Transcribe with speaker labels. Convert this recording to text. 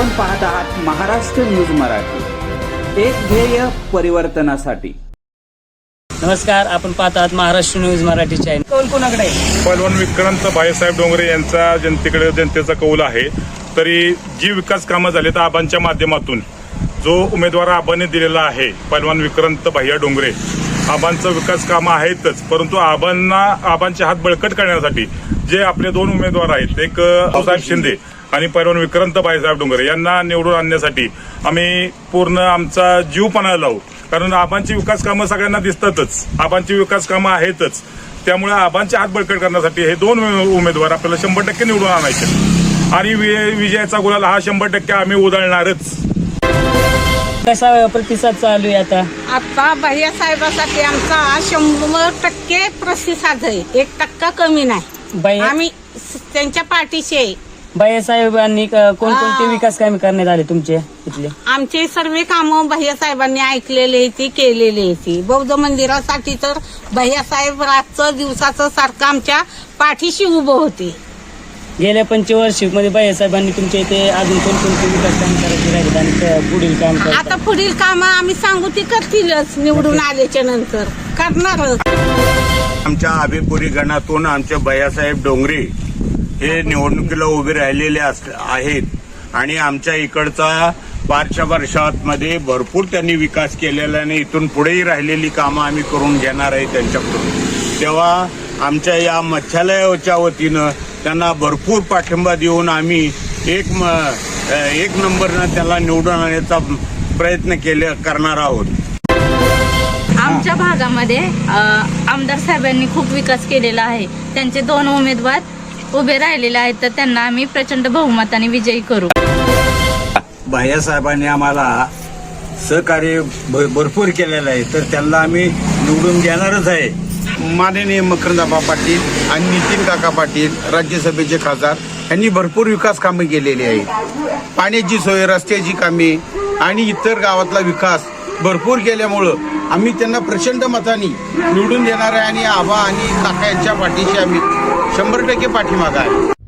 Speaker 1: आपण पाहत आहात महाराष्ट्र न्यूज मराठी. एक ध्येय परिवर्तनासाठी.
Speaker 2: नमस्कार आपण पाहत आहात महाराष्ट्र न्यूज मराठी चॅनल कोण कोणाकडे? आहे?
Speaker 3: पहलवान विक्रांत भाईसाहेब डोंगरे यांचा जनतेकडे जनतेचा कौल आहे. तरी जी विकास कामं झाली तर आबांच्या माध्यमातून जो उमेदवार आबाने दिलेला आहे पहलवान विक्रांत भैया डोंगरे आबांचं विकास कामं आहेतच परंतु आबांना आबांचे हात बळकट करण्यासाठी जे आपले दोन उमेदवार आहेत एक साहेब शिंदे आणि पहलवान विक्रांत भाईसाहेब डोंगरे यांना निवडून आणण्यासाठी आम्ही पूर्ण आमचा जीव पणाला लावू. कारण आबांची विकास कामं सगळ्यांना दिसतातच. आबांची विकास कामं आहेतच. त्यामुळे आबांचे हात बळकट करण्यासाठी हे दोन उमेदवार आपल्याला शंभर टक्के निवडून आणायचे. आणि विजयाचा गुलाल हा शंभर टक्के आम्ही उधळणारच.
Speaker 2: कसा प्रतिसाद चालू आहे आता?
Speaker 4: आता भैया साहेबासाठी आमचा शंभर टक्के प्रतिसाद आहे. एक टक्का कमी नाही. आम्ही त्यांच्या पाठीशी आहे.
Speaker 2: बाई साहेबांनी कोणकोणते. विकास कामे करण्यात आले तुमचे इथले?
Speaker 4: आमचे सर्व कामं भैया साहेबांनी ऐकलेली ती केलेली ती. बौद्ध मंदिरासाठी तर भैया साहेब रातचं दिवसाचं सारखं आमच्या पाठीशी उभं होते.
Speaker 2: गेल्या पंचवार्षिकमध्ये बाई साहेबांनी तुमच्या इथे अजून कोणकोणते विकास काम करायचे राहिले आणि पुढील काम
Speaker 4: आता पुढील कामं आम्ही सांगू ती करतीलच निवडून आल्याच्यानंतर. करणारच.
Speaker 5: आमच्या अभिपुरी गणातून आमचे भैयासाहेब डोंगरे हे निवडणुकीला उभे राहिलेले अस- आहेत. आणि आमच्या इकडचा पाचशा वर्षामध्ये भरपूर त्यांनी विकास केलेला आणि इथून पुढेही राहिलेली कामं आम्ही करून घेणार आहे त्यांच्याकडून. तेव्हा आमच्या या मत्स्यालयाच्या वतीनं त्यांना भरपूर पाठिंबा देऊन आम्ही एक म- एक नंबरनं त्याला निवडून आणण्याचा प्रयत्न केले करणार आहोत.
Speaker 6: आमच्या भागामध्ये आमदार साहेबांनी खूप विकास केलेला आहे. त्यांचे दोन उमेदवार उभे राहिलेले आहेत तर त्यांना आम्ही प्रचंड बहुमताने विजयी करू.
Speaker 5: भैयासाहेबांनी आम्हाला सहकार्य भ- भरपूर केलेलं आहे तर त्यांना आम्ही निवडून देणारच आहे.
Speaker 7: माननीय मकरंदाबा पाटील आणि नितीन काका पाटील राज्यसभेचे खासदार यांनी भरपूर विकास कामे केलेली आहेत. पाण्याची सोय रस्त्याची कामे आणि इतर गावातला विकास भरपूर केल्यामुळं आम्ही त्यांना प्रचंड मताने निवडून देणार आहे आणि आबा आणि काका यांच्या पाठीशी आम्ही शंभर टक्के पाठीमागा आहे.